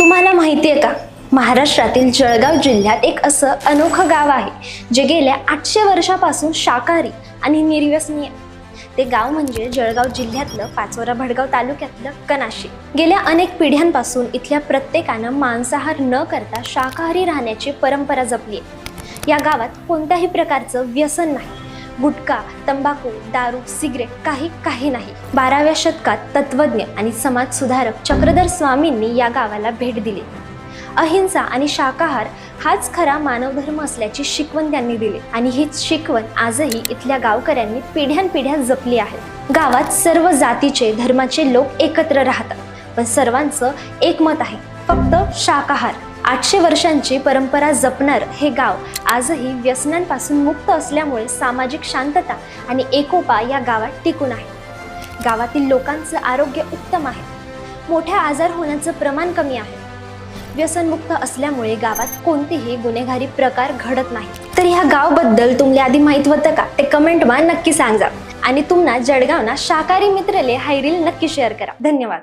तुम्हाला माहिती आहे का? महाराष्ट्रातील जळगाव जिल्ह्यात एक असं अनोखं गाव आहे जे गेल्या आठशे वर्षापासून शाकाहारी आणि निर्व्यसनीय ते गाव म्हणजे जळगाव जिल्ह्यातलं पाचोरा भडगाव तालुक्यातलं कनाशी गेल्या अनेक पिढ्यांपासून इथल्या प्रत्येकानं मांसाहार न करता शाकाहारी राहण्याची परंपरा जपली आहे. या गावात कोणत्याही प्रकारचं व्यसन नाही. गुटखा तंबाखू दारू सिगरेट काही काही नाही. बाराव्या शतकात तत्वज्ञ आणि समाजसुधारक चक्रधर स्वामींनी या गावाला भेट दिली. अहिंसा आणि शाकाहार हाच खरा मानवधर्म असल्याची शिकवण त्यांनी दिली आणि हीच शिकवण आजही इथल्या गावकऱ्यांनी पिढ्यानपिढ्या जपली आहे. गावात सर्व जातीचे धर्माचे लोक एकत्र राहतात पण सर्वांचं एकमत आहे फक्त शाकाहार. आठशे वर्षांची परंपरा जपणार हे गाव आजही व्यसनांपासून मुक्त असल्यामुळे सामाजिक शांतता आणि एकोपा या गावात टिकून आहे. गावातील लोकांचं आरोग्य उत्तम आहे. मोठ्या आजार होण्याचं प्रमाण कमी आहे. व्यसनमुक्त असल्यामुळे गावात कोणतेही गुन्हेगारी प्रकार घडत नाही तर ह्या गावबद्दल तुमले आधी माहीत होतं का? ते कमेंटमा नक्की सांगा. आणि तुम्हाला जळगावना शाकाहारी मित्रले हायरील नक्की शेअर करा. धन्यवाद.